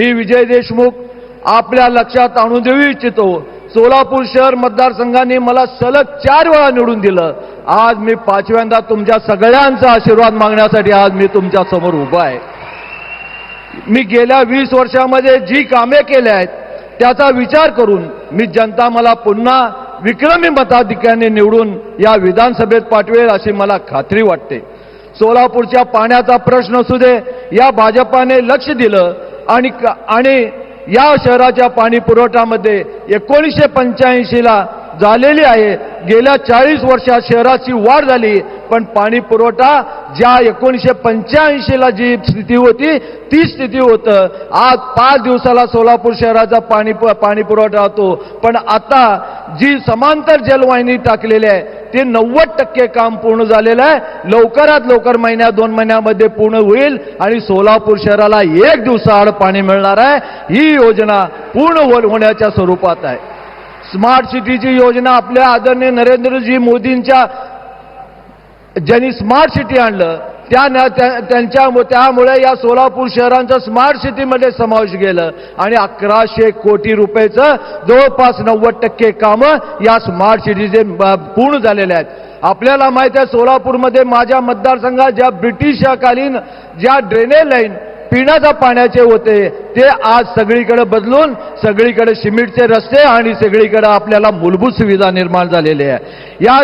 मी विजय देशमुख आपल्या लक्षात आणून देऊ इच्छितो. सोलापूर शहर मतदारसंघाने मला सलग चार वेळा निवडून दिलं. आज मी पाचव्यांदा तुमच्या सगळ्यांचा आशीर्वाद मागण्यासाठी आज मी तुमच्यासमोर उभा आहे. मी गेल्या वीस वर्षामध्ये जी कामे केली आहेत त्याचा विचार करून मी जनता मला पुन्हा विक्रमी मताधिक्याने निवडून या विधानसभेत पाठवेल अशी मला खात्री वाटते. सोलापूरच्या पाण्याचा प्रश्न असू दे या भाजपाने लक्ष दिलं आणि क- आणि या शहराच्या पाणी पुरवठ्यामध्ये एकोणीसशे पंच्याऐंशीला झालेली आहे. गेल्या चाळीस वर्षात शहराची वाढ झाली पण पाणी पुरवठा ज्या एकोणीसशे पंच्याऐंशीला जी स्थिती होती ती स्थिती होतं. आज पाच दिवसाला सोलापूर शहराचा पाणी पाणी पुरवठा होतो. पण आता जी समांतर जलवाहिनी टाकलेली आहे ते नव्वद टक्के काम पूर्ण झालेलं आहे. लवकरात लवकर महिन्या दोन महिन्यामध्ये पूर्ण होईल आणि सोलापूर शहराला एक दिवसाआड पाणी मिळणार आहे. ही योजना पूर्ण होण्याच्या स्वरूपात आहे. स्मार्ट सिटीची योजना आपल्या आदरणीय नरेंद्रजी मोदींच्या ज्यांनी स्मार्ट सिटी आणलं त्या त्या- त्यांच्या त्यामुळे या सोलापूर शहरांचं स्मार्ट सिटीमध्ये समावेश गेलं. आणि अकराशे कोटी रुपयेचं जवळपास नव्वद टक्के कामं या स्मार्ट सिटीचे पूर्ण झालेले आहेत. आपल्याला माहीत आहे सोलापूरमध्ये माझ्या मतदारसंघात ज्या ब्रिटिशकालीन ज्या ड्रेनेज लाईन पिण्याच्या पाण्याचे होते ते आज सगळीकडे बदलून सगळीकडे सिमेंटचे रस्ते आणि सगळीकडे आपल्याला मूलभूत सुविधा निर्माण झालेली आहे या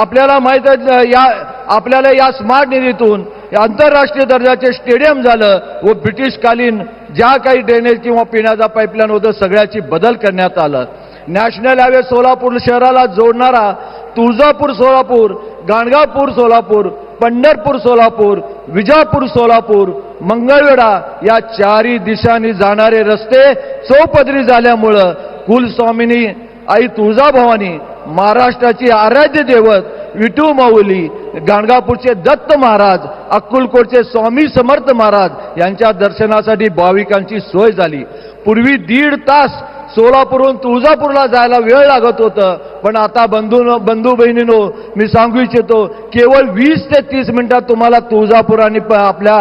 आपल्याला माहीत आहे या आपल्याला या स्मार्ट निधीतून आंतरराष्ट्रीय दर्जाचे स्टेडियम झालं व ब्रिटिशकालीन ज्या काही ड्रेनेज किंवा पिण्याचा पाईपलाईन होतं सगळ्याची बदल करण्यात आलं. नॅशनल हायवे सोलापूर शहराला जोडणारा तुळजापूर सोलापूर गाणगापूर सोलापूर पंढरपूर सोलापूर विजापूर सोलापूर मंगळवेढा या चारही दिशांनी जाणारे रस्ते चौपदरी झाल्यामुळं कुलस्वामिनी आई तुळजाभवानी महाराष्ट्राची आराध्य देवत विठू माऊली गाणगापूरचे दत्त महाराज अक्कलकोटचे स्वामी समर्थ महाराज यांच्या दर्शनासाठी भाविकांची सोय झाली. पूर्वी दीड तास सोलापूरहून तुळजापूरला जायला वेळ लागत होतं पण आता बंधू बंधू बहिणीनो मी सांगू इच्छितो केवळ वीस ते तीस मिनिटात तुम्हाला तुळजापूर आणि प- आपल्या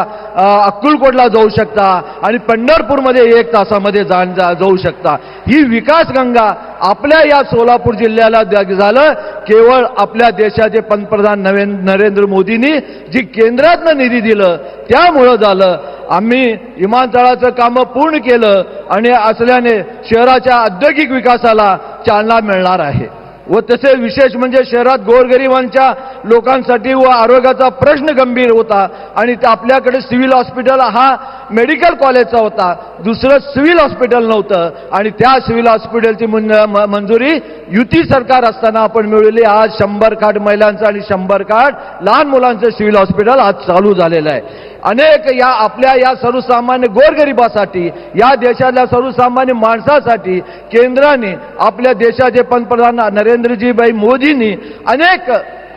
अक्कलकोटला जाऊ शकता आणि पंढरपूरमध्ये एक तासामध्ये जाण जा- जाऊ शकता. ही विकास गंगा आपल्या या सोलापूर जिल्ह्याला झालं केवळ आपल्या देशाचे पंतप्रधान नरेंद्र मोदींनी जी केंद्रातनं निधी दिलं त्यामुळं झालं. आम्ही विमानतळाचं कामं पूर्ण केलं आणि असल्याने शहराच्या औद्योगिक विकासाला चालना मिळणार आहे. व तसे विशेष म्हणजे शहरात गोरगरिबांच्या लोकांसाठी व आरोग्याचा प्रश्न गंभीर होता आणि ते आपल्याकडे सिव्हिल हॉस्पिटल हा मेडिकल कॉलेजचा होता. दुसरं सिव्हिल हॉस्पिटल नव्हतं आणि त्या सिव्हिल हॉस्पिटलची मंजुरी युती सरकार असताना आपण मिळवली. आज शंभर कार्ड महिलांचं आणि शंभर कार्ड लहान मुलांचं सिव्हिल हॉस्पिटल आज चालू झालेलं आहे. अनेक या आपल्या या सर्वसामान्य गोरगरिबासाठी या देशातल्या सर्वसामान्य माणसासाठी केंद्राने आपल्या देशाचे पंतप्रधान नरेंद्रजीभाई मोदींनी अनेक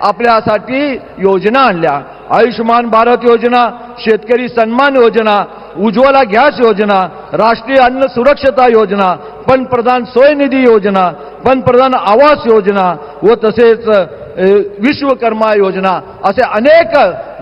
आपल्यासाठी योजना आणल्या. आयुष्यमान भारत योजना शेतकरी सन्मान योजना उज्ज्वला गॅस योजना राष्ट्रीय अन्न सुरक्षता योजना पंतप्रधान सोयनिधी योजना पंतप्रधान आवास योजना व तसेच विश्वकर्मा योजना असे अनेक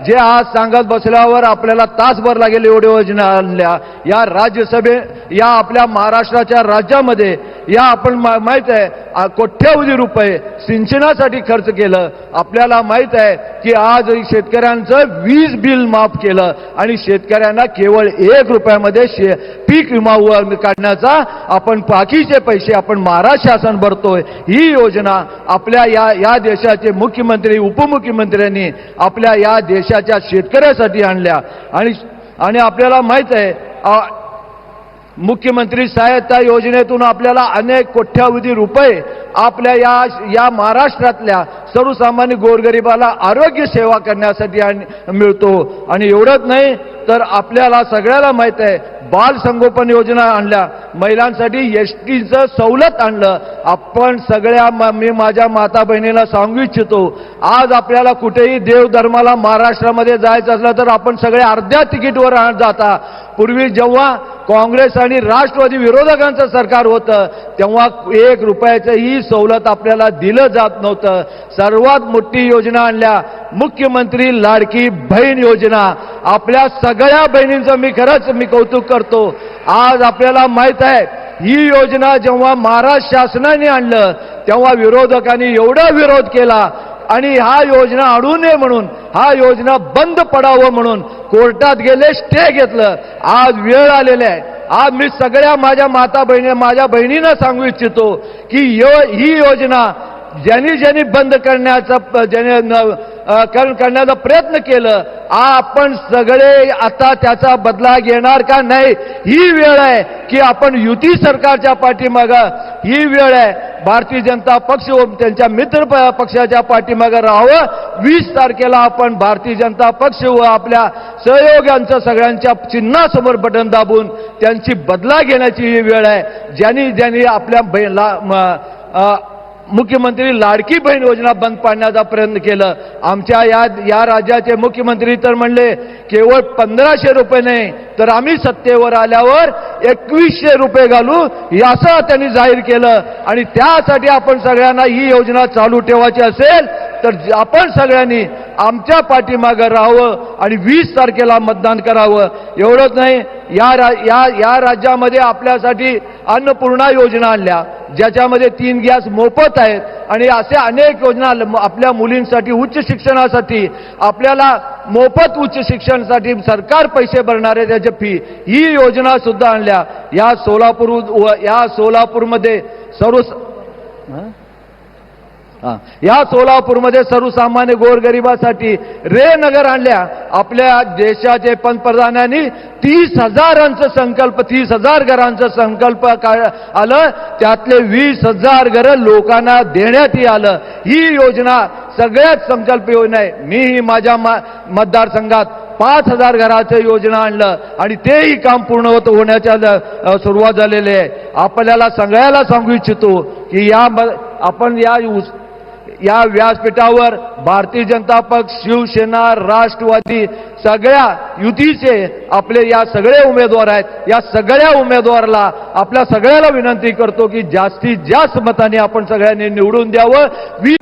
जे आज सांगत बसल्यावर आपल्याला तासभर लागेल एवढ्या योजना आणल्या. या राज्यसभे या आपल्या महाराष्ट्राच्या राज्यामध्ये या आपण मा- माहीत आहे कोट्यावधी रुपये सिंचनासाठी खर्च केलं. आपल्याला माहीत आहे की आज शेतकऱ्यांचं वीज बिल माफ केलं आणि शेतकऱ्यांना केवळ एक रुपयामध्ये शे पीक विमा काढण्याचा आपण बाकीचे पैसे आपण महाराष्ट्र शासन भरतोय. ही योजना आपल्या या या देशाचे मुख्यमंत्री उपमुख्यमंत्र्यांनी आपल्या या देश देशाच्या शेतकऱ्यासाठी आणल्या. आणि आणि आपल्याला माहीत आहे मुख्यमंत्री सहायता योजनेतून आपल्याला अनेक कोट्यावधी रुपये आपल्या या या महाराष्ट्रातल्या सर्वसामान्य गोरगरिबाला आरोग्य सेवा करण्यासाठी मिळतो. आणि एवढंच नाही तर आपल्याला सगळ्याला माहीत आहे बाल संगोपन योजना आणल्या महिलांसाठी एस टीचं सवलत आणलं. आपण सगळ्या म- मी माझ्या माता बहिणीला सांगू इच्छितो आज आपल्याला कुठेही देवधर्माला महाराष्ट्रामध्ये जायचं असलं तर आपण सगळे अर्ध्या तिकीटवर जाता. पूर्वी जेव्हा काँग्रेस आणि राष्ट्रवादी विरोधकांचं सरकार होतं तेव्हा एक रुपयाचं ही सवलत आपल्याला दिलं जात नव्हतं. सर्वात मोठी योजना आणल्या मुख्यमंत्री लाडकी बहीण योजना. आपल्या सगळ्या बहिणींचं मी खरंच मी कौतुक करतो. आज आपल्याला माहीत आहे ही योजना जेव्हा महाराष्ट्र शासनाने आणलं तेव्हा विरोधकांनी एवढा विरोध केला. आणि हा योजना आणू नये म्हणून हा योजना बंद पडावं म्हणून कोर्टात गेले स्टे घेतलं. आज वेळ आलेला आहे. आज मी सगळ्या माझ्या माता बहिणी माझ्या बहिणींना सांगू इच्छितो की यो- ही योजना ज्यांनी ज्यांनी बंद करण्याचा प- ज्याने कारण कर- करण्याचा प्रयत्न केलं. आपण सगळे आता त्याचा बदला घेणार का नाही? ही वेळ आहे की आपण युती सरकारच्या पाठीमाग ही वेळ आहे. भारतीय जनता पक्ष व त्यांच्या मित्र प- पक्षाच्या पाठीमागं राहावं. वीस तारखेला आपण भारतीय जनता पक्ष व आपल्या सहयोग्यांचं सगळ्यांच्या चिन्हासमोर बटन दाबून त्यांची बदला घेण्याची ही वेळ आहे. ज्यांनी ज्यांनी आपल्या म- मुख्यमंत्री लाडकी बहीण योजना बंद पाडण्याचा प्रयत्न केलं. आमच्या या या राज्याचे मुख्यमंत्री तर म्हणले केवळ पंधराशे रुपये नाही तर आम्ही सत्तेवर आल्यावर एकवीसशे रुपये घालू असं त्यांनी जाहीर केलं. आणि त्यासाठी आपण सगळ्यांना ही योजना चालू ठेवायची असेल तर ज- आपण सगळ्यांनी आमच्या पाठीमागं राहावं आणि वीस तारखेला मतदान करावं. एवढंच नाही या रा या या राज्यामध्ये आपल्यासाठी अन्नपूर्णा योजना आणल्या ज्याच्यामध्ये तीन गॅस मोफत आहेत आणि असे अनेक योजना आपल्या मुलींसाठी उच्च शिक्षणासाठी आपल्याला मोफत उच्च शिक्षणासाठी सरकार पैसे भरणार आहे त्याची फी ही योजना सुद्धा आणल्या या सोलापूर व- या सोलापूरमध्ये सर्व हा. या सोलापूरमध्ये सर्वसामान्य गोरगरिबासाठी रे नगर आणल्या. आपल्या देशाचे पंतप्रधानांनी तीस हजारांचं संकल्प तीस हजार घरांचं संकल्प का- आलं? त्यातले वीस हजार घरं लोकांना देण्यातही आलं. ही योजना सगळ्यात संकल्प योजना आहे. मीही माझ्या मा- मतदारसंघात पाच हजार घराचं योजना आणलं आणि तेही काम पूर्ण होत होण्याच्या सुरुवात झालेली आहे. आपल्याला सगळ्याला सांगू इच्छितो की या आपण या या व्यासपीठावर भारतीय जनता पक्ष शिवसेना राष्ट्रवादी सगळ्या युतीचे आपले या सगळे उमेदवार आहेत. या सगळ्या उमेदवाराला आपल्या सगळ्याला विनंती करतो की जास्तीत जास्त मताने आपण सगळ्यांनी निवडून द्यावं. वी